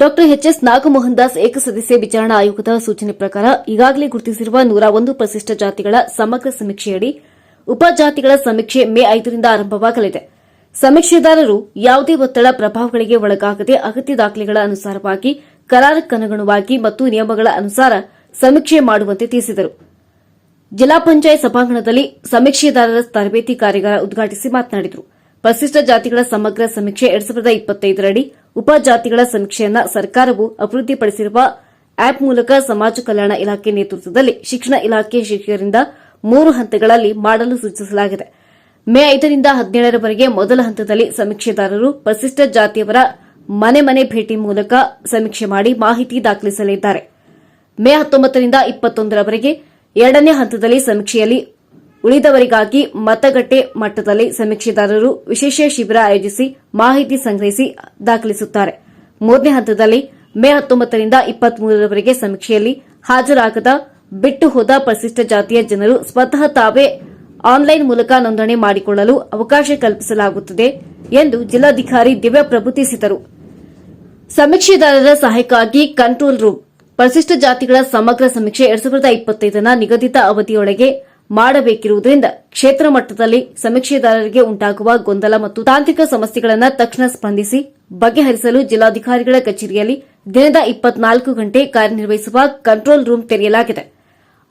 Doctor H S Nagamohan Das ಏಕಸದಸ್ಯ ವಿಚಾರಣಾ ಆಯೋಗದ ಸೂಚನೆ ಪ್ರಕಾರ ಈಗಾಗಲೇ ಗುರುತಿಸಿರುವ ನೂರ ಒಂದು ಪರಿಶಿಷ್ಟ ಜಾತಿಗಳ ಸಮಗ್ರ ಸಮೀಕ್ಷೆಯಡಿ ಉಪಜಾತಿಗಳ ಸಮೀಕ್ಷೆ ಮೇ ಐದರಿಂದ ಆರಂಭವಾಗಲಿದೆ. ಸಮೀಕ್ಷೆದಾರರು ಯಾವುದೇ ಒತ್ತಡ ಪ್ರಭಾವಗಳಿಗೆ ಒಳಗಾಗದೆ ಅಗತ್ಯ ದಾಖಲೆಗಳ ಅನುಸಾರವಾಗಿ ಕರಾರಕ್ಕನುಗುಣವಾಗಿ ಮತ್ತು ನಿಯಮಗಳ ಅನುಸಾರ ಸಮೀಕ್ಷೆ ಮಾಡುವಂತೆ ತಿಳಿಸಿದರು. ಜಿಲ್ಲಾ ಪಂಚಾಯತ್ ಸಭಾಂಗಣದಲ್ಲಿ ಸಮೀಕ್ಷೆದಾರರ ತರಬೇತಿ ಕಾರ್ಯಾಗಾರ ಉದ್ಘಾಟಿಸಿ ಮಾತನಾಡಿದರು. ಪರಿಶಿಷ್ಟ ಜಾತಿಗಳ ಸಮಗ್ರ ಸಮೀಕ್ಷೆ ಎರಡ್ ಸಾವಿರದ ಇಪ್ಪತ್ತೈದರಡಿ ಉಪಜಾತಿಗಳ ಸಮೀಕ್ಷೆಯನ್ನ ಸರ್ಕಾರವು ಅಭಿವೃದ್ಧಿಪಡಿಸಿರುವ ಆಪ್ ಮೂಲಕ ಸಮಾಜ ಕಲ್ಯಾಣ ಇಲಾಖೆ ನೇತೃತ್ವದಲ್ಲಿ ಶಿಕ್ಷಣ ಇಲಾಖೆ ಶಿಕ್ಷಕರಿಂದ ಮೂರು ಹಂತಗಳಲ್ಲಿ ಮಾಡಲು ಸೂಚಿಸಲಾಗಿದೆ. ಮೇ ಐದರಿಂದ ಹದಿನೇಳರವರೆಗೆ ಮೊದಲ ಹಂತದಲ್ಲಿ ಸಮೀಕ್ಷೆದಾರರು ಪರಿಶಿಷ್ಟ ಜಾತಿಯವರ ಮನೆ ಮನೆ ಭೇಟಿ ಮೂಲಕ ಸಮೀಕ್ಷೆ ಮಾಡಿ ಮಾಹಿತಿ ದಾಖಲಿಸಲಿದ್ದಾರೆ. ಮೇ ಹತ್ತೊಂಬತ್ತರಿಂದ ಇಪ್ಪತ್ತೊಂದರವರೆಗೆ ಎರಡನೇ ಹಂತದಲ್ಲಿ ಸಮೀಕ್ಷೆಯಲ್ಲಿ ಉಳಿದವರಿಗಾಗಿ ಮತಗಟ್ಟೆ ಮಟ್ಟದಲ್ಲಿ ಸಮೀಕ್ಷೆದಾರರು ವಿಶೇಷ ಶಿಬಿರ ಆಯೋಜಿಸಿ ಮಾಹಿತಿ ಸಂಗ್ರಹಿಸಿ ದಾಖಲಿಸುತ್ತಾರೆ. ಮೂರನೇ ಹಂತದಲ್ಲಿ ಮೇ ಹತ್ತೊಂಬತ್ತರಿಂದ ಇಪ್ಪತ್ಮೂರರವರೆಗೆ ಸಮೀಕ್ಷೆಯಲ್ಲಿ ಹಾಜರಾಗದ ಬಿಟ್ಟು ಹೋದ ಪರಿಶಿಷ್ಟ ಜಾತಿಯ ಜನರು ಸ್ವತಃ ತಾವೇ ಆನ್ಲೈನ್ ಮೂಲಕ ನೋಂದಣಿ ಮಾಡಿಕೊಳ್ಳಲು ಅವಕಾಶ ಕಲ್ಪಿಸಲಾಗುತ್ತದೆ ಎಂದು ಜಿಲ್ಲಾಧಿಕಾರಿ ದಿವ್ಯಪ್ರಭು ತಿಳಿಸಿದರು. ಸಮೀಕ್ಷೆದಾರರ ಸಹಾಯಕ್ಕಾಗಿ ಕಂಟ್ರೋಲ್ ರೂಮ್, ಪರಿಶಿಷ್ಟ ಜಾತಿಗಳ ಸಮಗ್ರ ಸಮೀಕ್ಷೆ ಎರಡ್ ಸಾವಿರದ ಇಪ್ಪತ್ತೈದನ ನಿಗದಿತ ಅವಧಿಯೊಳಗೆ ಮಾಡಬೇಕಿರುವುದರಿಂದ ಕ್ಷೇತ್ರ ಮಟ್ಟದಲ್ಲಿ ಸಮೀಕ್ಷೆದಾರರಿಗೆ ಉಂಟಾಗುವ ಗೊಂದಲ ಮತ್ತು ತಾಂತ್ರಿಕ ಸಮಸ್ಯೆಗಳನ್ನು ತಕ್ಷಣ ಸ್ಪಂದಿಸಿ ಬಗೆಹರಿಸಲು ಜಿಲ್ಲಾಧಿಕಾರಿಗಳ ಕಚೇರಿಯಲ್ಲಿ ದಿನದ ಇಪ್ಪತ್ನಾಲ್ಕು ಗಂಟೆ ಕಾರ್ಯನಿರ್ವಹಿಸುವ ಕಂಟ್ರೋಲ್ ರೂಮ್ ತೆರೆಯಲಾಗಿದೆ.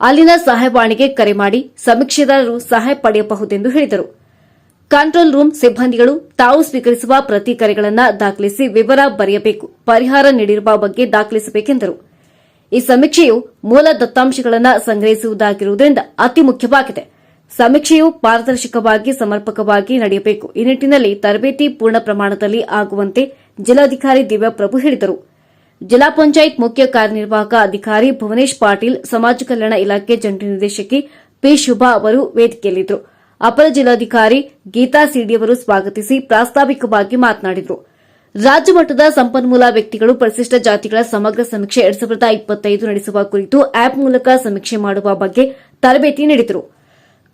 ಅಲ್ಲಿನ ಸಹಾಯವಾಣಿಗೆ ಕರೆ ಮಾಡಿ ಸಮೀಕ್ಷೆದಾರರು ಸಹಾಯ ಪಡೆಯಬಹುದೆಂದು ಹೇಳಿದರು. ಕಂಟ್ರೋಲ್ ರೂಮ್ ಸಿಬ್ಬಂದಿಗಳು ತಾವು ಸ್ವೀಕರಿಸುವ ಪ್ರತಿ ಕರೆಗಳನ್ನು ದಾಖಲಿಸಿ ವಿವರ ಬರೆಯಬೇಕು, ಪರಿಹಾರ ನೀಡಿರುವ ಬಗ್ಗೆ ದಾಖಲಿಸಬೇಕೆಂದರು. ಈ ಸಮೀಕ್ಷೆಯು ಮೂಲ ದತ್ತಾಂಶಗಳನ್ನು ಸಂಗ್ರಹಿಸುವುದಾಗಿರುವುದರಿಂದ ಅತಿ ಮುಖ್ಯವಾಗಿದೆ. ಸಮೀಕ್ಷೆಯು ಪಾರದರ್ಶಕವಾಗಿ, ಸಮರ್ಪಕವಾಗಿ ನಡೆಯಬೇಕು. ಈ ನಿಟ್ಟಿನಲ್ಲಿ ತರಬೇತಿ ಪೂರ್ಣ ಪ್ರಮಾಣದಲ್ಲಿ ಆಗುವಂತೆ ಜಿಲ್ಲಾಧಿಕಾರಿ ದಿವ್ಯಪ್ರಭು ಹೇಳಿದರು. ಜಿಲ್ಲಾ ಪಂಚಾಯತ್ ಮುಖ್ಯ ಕಾರ್ಯನಿರ್ವಾಹಕ ಅಧಿಕಾರಿ ಭುವನೇಶ್ ಪಾಟೀಲ್, ಸಮಾಜ ಕಲ್ಯಾಣ ಇಲಾಖೆ ಜಂಟಿ ನಿರ್ದೇಶಕಿ ಪಿ ಶುಭಾ ಅವರು ವೇದಿಕೆಯಲ್ಲಿದ್ದರು. ಅಪರ ಜಿಲ್ಲಾಧಿಕಾರಿ ಗೀತಾ ಸಿಡಿಯವರು ಸ್ವಾಗತಿಸಿ ಪ್ರಾಸ್ತಾವಿಕವಾಗಿ ಮಾತನಾಡಿದರು. ರಾಜ್ಯ ಮಟ್ಟದ ಸಂಪನ್ಮೂಲ ವ್ಯಕ್ತಿಗಳು ಪರಿಶಿಷ್ಟ ಜಾತಿಗಳ ಸಮಗ್ರ ಸಮೀಕ್ಷೆ ಎರಡ್ ಸಾವಿರದ ಇಪ್ಪತ್ತೈದು ನಡೆಸುವ ಕುರಿತು ಆಪ್ ಮೂಲಕ ಸಮೀಕ್ಷೆ ಮಾಡುವ ಬಗ್ಗೆ ತರಬೇತಿ ನೀಡಿದರು.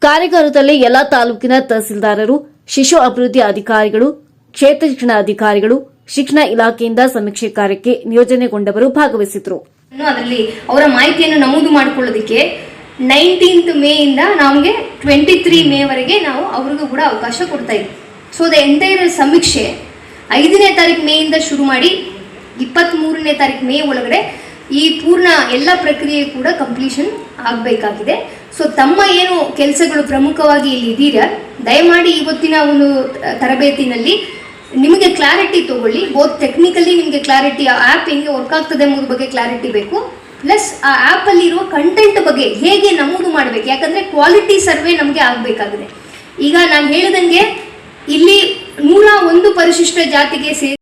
ಕಾರ್ಯಾಗಾರದಲ್ಲಿ ಎಲ್ಲಾ ತಾಲೂಕಿನ ತಹಸೀಲ್ದಾರರು, ಶಿಶು ಅಭಿವೃದ್ಧಿ ಅಧಿಕಾರಿಗಳು, ಕ್ಷೇತ್ರ ಶಿಕ್ಷಣ ಅಧಿಕಾರಿಗಳು, ಶಿಕ್ಷಣ ಇಲಾಖೆಯಿಂದ ಸಮೀಕ್ಷೆ ಕಾರ್ಯಕ್ಕೆ ನಿಯೋಜನೆಗೊಂಡವರು ಭಾಗವಹಿಸಿದರು ಅದರಲ್ಲಿ ಅವರ ಮಾಹಿತಿಯನ್ನು ನಮೂದು ಮಾಡಿಕೊಳ್ಳೋದಕ್ಕೆ ನೈನ್ಟೀನ್ತ್ ಮೇ ಇಂದ ನಮಗೆ ಟ್ವೆಂಟಿ ತ್ರೀ ಮೇ ವರೆಗೆ ನಾವು ಅವ್ರಿಗೂ ಕೂಡ ಅವಕಾಶ ಕೊಡ್ತಾ ಇದ್ವಿ. ಸೊ ದ ಎಂಟೈರ್ ಸಮೀಕ್ಷೆ ಐದನೇ ತಾರೀಕು ಇಂದ ಶುರು ಮಾಡಿ ಇಪ್ಪತ್ತ್ಮೂರನೇ ತಾರೀಕು ಮೇ ಒಳಗಡೆ ಈ ಪೂರ್ಣ ಎಲ್ಲ ಪ್ರಕ್ರಿಯೆ ಕೂಡ ಕಂಪ್ಲೀಷನ್ ಆಗಬೇಕಾಗಿದೆ. ಸೊ ತಮ್ಮ ಏನು ಕೆಲಸಗಳು ಪ್ರಮುಖವಾಗಿ ಇಲ್ಲಿ ಇದ್ದೀರಾ? ದಯಮಾಡಿ ಇವತ್ತಿನ ಒಂದು ತರಬೇತಿನಲ್ಲಿ ನಿಮಗೆ ಕ್ಲಾರಿಟಿ ತಗೊಳ್ಳಿ. ಬೋತ್ ಟೆಕ್ನಿಕಲಿ ನಿಮಗೆ ಕ್ಲಾರಿಟಿ ಆ ಆ್ಯಪ್ ಹೆಂಗೆ ವರ್ಕ್ ಆಗ್ತದೆ ಎಂಬುದ್ರ ಬಗ್ಗೆ ಕ್ಲಾರಿಟಿ ಬೇಕು. ಪ್ಲಸ್ ಆ ಇರುವ ಕಂಟೆಂಟ್ ಬಗ್ಗೆ ಹೇಗೆ ನಮೂದು ಮಾಡಬೇಕು? ಯಾಕಂದರೆ ಕ್ವಾಲಿಟಿ ಸರ್ವೆ ನಮಗೆ ಆಗಬೇಕಾಗಿದೆ. ಈಗ ನಾನು ಹೇಳಿದಂಗೆ ಇಲ್ಲಿ ನೂರ ಒಂದು ಪರಿಶಿಷ್ಟ ಜಾತಿಗೆ ಸೇರಿ